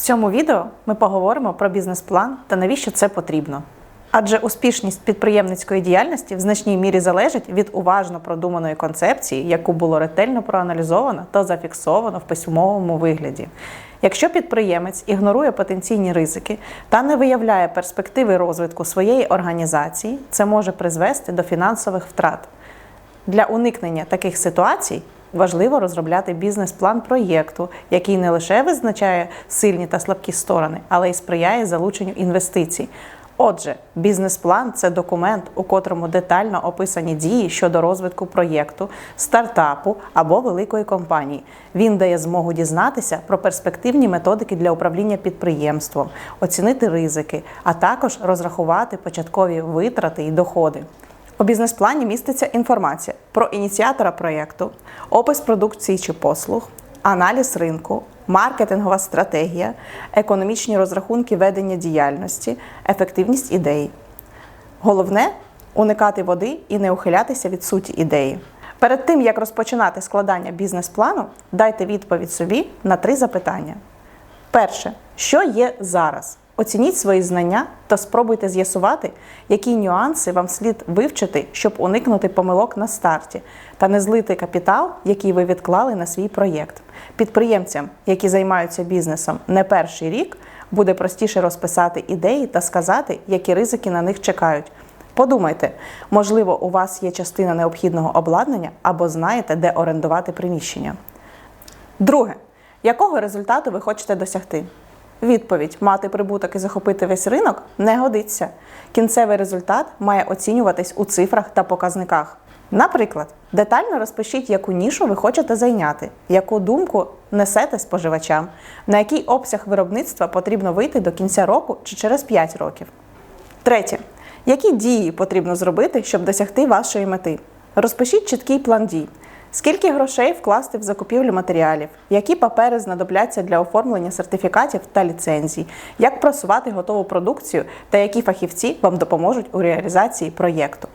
цьому відео ми поговоримо про бізнес-план та навіщо це потрібно. Адже успішність підприємницької діяльності в значній мірі залежить від уважно продуманої концепції, яку було ретельно проаналізовано та зафіксовано в письмовому вигляді. Якщо підприємець ігнорує потенційні ризики та не виявляє перспективи розвитку своєї організації, це може призвести до фінансових втрат. Для уникнення таких ситуацій важливо розробляти бізнес-план проєкту, який не лише визначає сильні та слабкі сторони, але й сприяє залученню інвестицій. Отже, бізнес-план це документ, у котрому детально описані дії щодо розвитку проєкту, стартапу або великої компанії. Він дає змогу дізнатися про перспективні методики для управління підприємством, оцінити ризики, а також розрахувати початкові витрати і доходи. У бізнес-плані міститься інформація про ініціатора проєкту, опис продукції чи послуг, аналіз ринку, маркетингова стратегія, економічні розрахунки ведення діяльності, ефективність ідеї. Головне уникати води і не ухилятися від суті ідеї. Перед тим як розпочинати складання бізнес-плану, дайте відповідь собі на три запитання. Перше, що є зараз? Оцініть свої знання та спробуйте з'ясувати, які нюанси вам слід вивчити, щоб уникнути помилок на старті та не злити капітал, який ви відклали на свій проєкт. Підприємцям, які займаються бізнесом не перший рік, буде простіше розписати ідеї та сказати, які ризики на них чекають. Подумайте, можливо, у вас є частина необхідного обладнання або знаєте, де орендувати приміщення. Друге, якого результату ви хочете досягти? Відповідь мати прибуток і захопити весь ринок не годиться. Кінцевий результат має оцінюватись у цифрах та показниках. Наприклад, детально розпишіть, яку нішу ви хочете зайняти, яку думку несете споживачам, на який обсяг виробництва потрібно вийти до кінця року чи через 5 років. Третє. Які дії потрібно зробити, щоб досягти вашої мети? Розпишіть чіткий план дій. Скільки грошей вкласти в закупівлю матеріалів, які папери знадобляться для оформлення сертифікатів та ліцензій, як просувати готову продукцію? Та які фахівці вам допоможуть у реалізації проєкту.